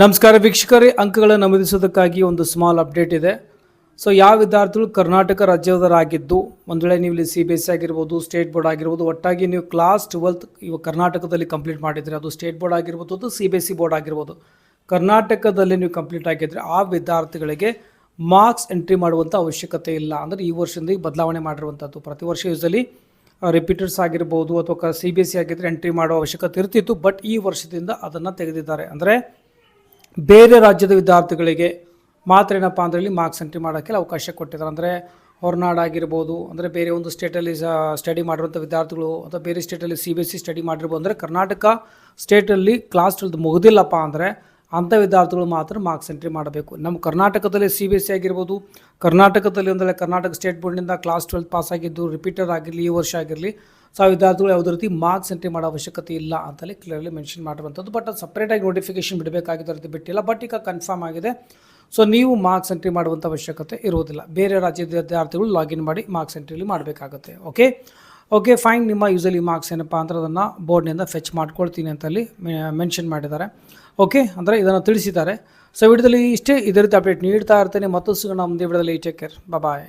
ನಮಸ್ಕಾರ ವೀಕ್ಷಕರೇ, ಅಂಕಗಳನ್ನು ನಮೂದಿಸೋದಕ್ಕಾಗಿ ಒಂದು ಸ್ಮಾಲ್ ಅಪ್ಡೇಟ್ ಇದೆ. ಸೊ ಯಾವ ವಿದ್ಯಾರ್ಥಿಗಳು ಕರ್ನಾಟಕ ರಾಜ್ಯದವರಾಗಿದ್ದು ಒಂದು ವೇಳೆ ನೀವು ಇಲ್ಲಿ ಸಿ ಬಿ ಎಸ್ ಸಿ ಆಗಿರ್ಬೋದು ಸ್ಟೇಟ್ ಬೋರ್ಡ್ ಆಗಿರ್ಬೋದು, ಒಟ್ಟಾಗಿ ನೀವು ಕ್ಲಾಸ್ ಟ್ವೆಲ್ತ್ ಇವಾಗ ಕರ್ನಾಟಕದಲ್ಲಿ ಕಂಪ್ಲೀಟ್ ಮಾಡಿದರೆ, ಅದು ಸ್ಟೇಟ್ ಬೋರ್ಡ್ ಆಗಿರ್ಬೋದು, ಅದು C B S C board ಆಗಿರ್ಬೋದು, ಕರ್ನಾಟಕದಲ್ಲಿ ನೀವು ಕಂಪ್ಲೀಟ್ ಆಗಿದ್ದರೆ ಆ ವಿದ್ಯಾರ್ಥಿಗಳಿಗೆ ಮಾರ್ಕ್ಸ್ ಎಂಟ್ರಿ ಮಾಡುವಂಥ ಅವಶ್ಯಕತೆ ಇಲ್ಲ. ಅಂದರೆ ಈ ವರ್ಷದಿಂದ ಬದಲಾವಣೆ ಮಾಡಿರುವಂಥದ್ದು ಪ್ರತಿ ವರ್ಷ ಯೂಸಲ್ಲಿ ರಿಪೀಟರ್ಸ್ ಆಗಿರ್ಬೋದು, ಅಥವಾ ಸಿ ಬಿ ಎಸ್ ಸಿ ಆಗಿದ್ದರೆ ಎಂಟ್ರಿ ಮಾಡೋ ಅವಶ್ಯಕತೆ ಇರ್ತಿತ್ತು ಬಟ್ ಈ ವರ್ಷದಿಂದ ಅದನ್ನು ತೆಗೆದಿದ್ದಾರೆ. ಅಂದರೆ ಬೇರೆ ರಾಜ್ಯದ ವಿದ್ಯಾರ್ಥಿಗಳಿಗೆ ಮಾತ್ರ ಏನಪ್ಪ ಅಂದರೆ ಇಲ್ಲಿ ಮಾರ್ಕ್ಸ್ ಎಂಟ್ರಿ ಮಾಡೋಕ್ಕೆ ಅವಕಾಶ ಕೊಟ್ಟಿದ್ದಾರೆ. ಅಂದರೆ ಹೊರನಾಡು ಆಗಿರ್ಬೋದು, ಅಂದರೆ ಬೇರೆ ಒಂದು ಸ್ಟೇಟಲ್ಲಿ ಸ್ಟಡಿ ಮಾಡಿರುವಂಥ ವಿದ್ಯಾರ್ಥಿಗಳು, ಅಥವಾ ಬೇರೆ ಸ್ಟೇಟಲ್ಲಿ C B S C study ಮಾಡಿರ್ಬೋದು, ಅಂದರೆ ಕರ್ನಾಟಕ ಸ್ಟೇಟಲ್ಲಿ ಕ್ಲಾಸ್ ಟ್ವೆಲ್ತ್ ಮುಗಿದಿಲ್ಲಪ್ಪ ಅಂದರೆ ಅಂಥ ವಿದ್ಯಾರ್ಥಿಗಳು ಮಾತ್ರ ಮಾರ್ಕ್ಸ್ ಎಂಟ್ರಿ ಮಾಡಬೇಕು. ನಮ್ಮ ಕರ್ನಾಟಕದಲ್ಲಿ ಸಿ ಬಿ ಎಸ್ ಸಿ ಆಗಿರ್ಬೋದು, ಕರ್ನಾಟಕದಲ್ಲಿ ಅಂದರೆ ಕರ್ನಾಟಕ ಸ್ಟೇಟ್ ಬೋರ್ಡ್ನಿಂದ ಕ್ಲಾಸ್ ಟ್ವೆಲ್ತ್ ಪಾಸ್ ಆಗಿದ್ದು ರಿಪೀಟರ್ ಆಗಿರಲಿ, ಈ ವರ್ಷ ಆಗಿರಲಿ ಸೊ ಆ ವಿದ್ಯಾರ್ಥಿಗಳು ಯಾವುದೇ ರೀತಿ ಮಾರ್ಕ್ಸ್ ಎಂಟ್ರಿ ಮಾಡೋ ಅವಶ್ಯಕತೆ ಇಲ್ಲ ಅಂತಲೇ ಕ್ಲಿಯರ್ಲಿ ಮೆನ್ಷನ್ ಮಾಡಿರುವಂಥದ್ದು. ಬಟ್ ಅದು ಸಪ್ರೇಟಾಗಿ ನೋಟಿಫಿಕೇಶನ್ ಬಿಡಬೇಕಾಗಿದ್ದ ರೀತಿ ಬಿಟ್ಟಿಲ್ಲ. ಬಟ್ ಈಗ ಕನ್ಫರ್ಮ್ ಆಗಿದೆ. ಸೊ ನೀವು ಮಾರ್ಕ್ಸ್ ಎಂಟ್ರಿ ಮಾಡುವಂಥ ಅವಶ್ಯಕತೆ ಇರುವುದಿಲ್ಲ. ಬೇರೆ ರಾಜ್ಯದ ವಿದ್ಯಾರ್ಥಿಗಳು ಲಾಗಿನ್ ಮಾಡಿ ಮಾರ್ಕ್ಸ್ ಎಂಟ್ರಿಲಿ ಮಾಡಬೇಕಾಗುತ್ತೆ. ಓಕೆ ಓಕೆ ಫೈನ್ ನಿಮ್ಮ ಯೂಸಲಿ ಮಾರ್ಕ್ಸ್ ಏನಪ್ಪ ಅಂದ್ರೆ ಅದನ್ನು ಬೋರ್ಡ್ನಿಂದ ಫೆಚ್ ಮಾಡ್ಕೊಳ್ತೀನಿ ಅಂತಲ್ಲಿ ಮೆನ್ಷನ್ ಮಾಡಿದ್ದಾರೆ. ಓಕೆ ಅಂದರೆ ಇದನ್ನು ತಿಳಿಸಿದ್ದಾರೆ. ಸೊ ವಿಡಿಯೋದಲ್ಲಿ ಇಷ್ಟೇ ಇದೇ ರೀತಿ ಅಪ್ಡೇಟ್ ನೀಡ್ತಾ ಇರ್ತೇನೆ. ಮತ್ತು ಸಿಗೋಣ ಮುಂದೆ ವಿಡಿಯೋದಲ್ಲಿ. Take care bye